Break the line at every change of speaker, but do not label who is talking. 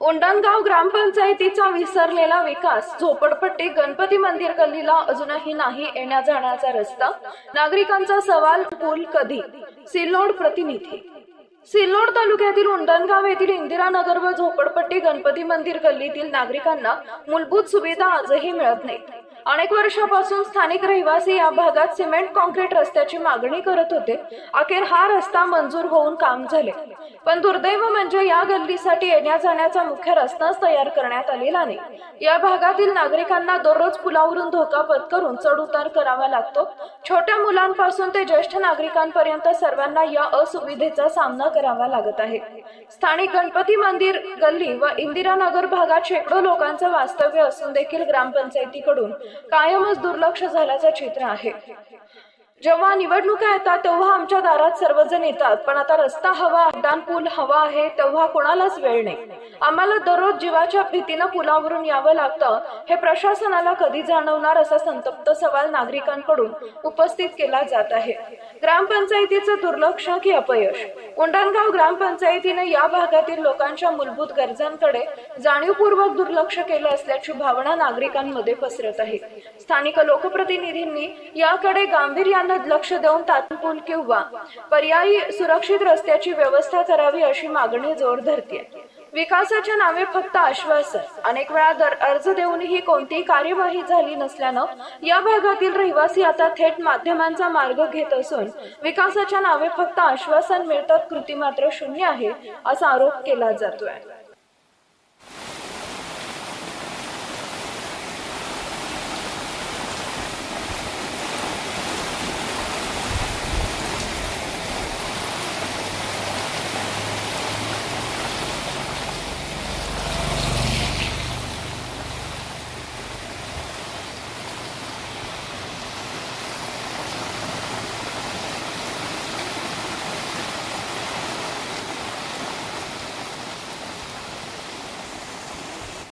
उंडणगाव ग्रामपंचायतीचा विसरलेला विकास झोपडपट्टी गणपती मंदिर गल्लीला अजूनही नाही येण्या जाण्याचा रस्ता नागरिकांचा सवाल पूल कधी? सिल्लोड प्रतिनिधी. सिल्लोड तालुक्यातील उंडणगाव येथील इंदिरानगर व झोपडपट्टी गणपती मंदिर गल्लीतील नागरिकांना मूलभूत सुविधा आजही मिळत नाहीत. अनेक वर्षापासून स्थानिक रहिवासी या भागात सिमेंट कॉन्क्रीट रस्त्याची मागणी करत होते. अखेर हा रस्ता मंजूर होऊन काम झाले. पण दुर्दैव म्हणजे या गल्लीसाठी येण्या जाण्याचा मुख्य रस्ताच तयार करण्यात आलेला नाही. या भागातील नागरिकांना दररोज पुलावरून धोका पत्करून चढ उतार करावा लागतो. छोट्या मुलांपासून ते ज्येष्ठ नागरिकांपर्यंत सर्वांना या असुविधेचा सामना करावा लागत आहे. स्थानिक गणपती मंदिर गल्ली व इंदिरानगर भागात शेकडो लोकांचं वास्तव्य असून देखील ग्रामपंचायतीकडून कायमच दुर्लक्ष झाल्याचं चित्र आहे. जेव्हा निवडणुका येतात तेव्हा आमच्या दारात सर्वजण येतात. पण आता रस्ता हवा उड्डाण पूल हवा आहे तेव्हा कोणालाच वेळ नाही. आम्हाला दररोज जीवाच्या भीतीनं पुलावरून यावं लागतं. हे प्रशासनाला कधी जाणवणार असा संतप्त सवाल नागरिकांकडून उपस्थित केला जात आहे. ग्रामपंचायतीचं दुर्लक्ष की अपयश? कोंडाणगाव ग्रामपंचायतीने या भागातील लोकांच्या मूलभूत गरजांकडे जाणीवपूर्वक दुर्लक्ष केलं असल्याची भावना नागरिकांमध्ये पसरत आहे. स्थानिक लोकप्रतिनिधींनी याकडे गांभीर्यानं लक्ष देऊन तात्पूल किंवा पर्यायी सुरक्षित रस्त्याची व्यवस्था करावी अशी मागणी जोर धरते विकासाच्या नावे फक्त आश्वासन. अनेक वेळा दर अर्ज देऊनही कोणतीही कार्यवाही झाली नसल्यानं या भागातील रहिवासी आता थेट माध्यमांचा मार्ग घेत असून विकासाच्या नावे फक्त आश्वासन मिळतात कृती मात्र शून्य आहे असा आरोप केला जातोय.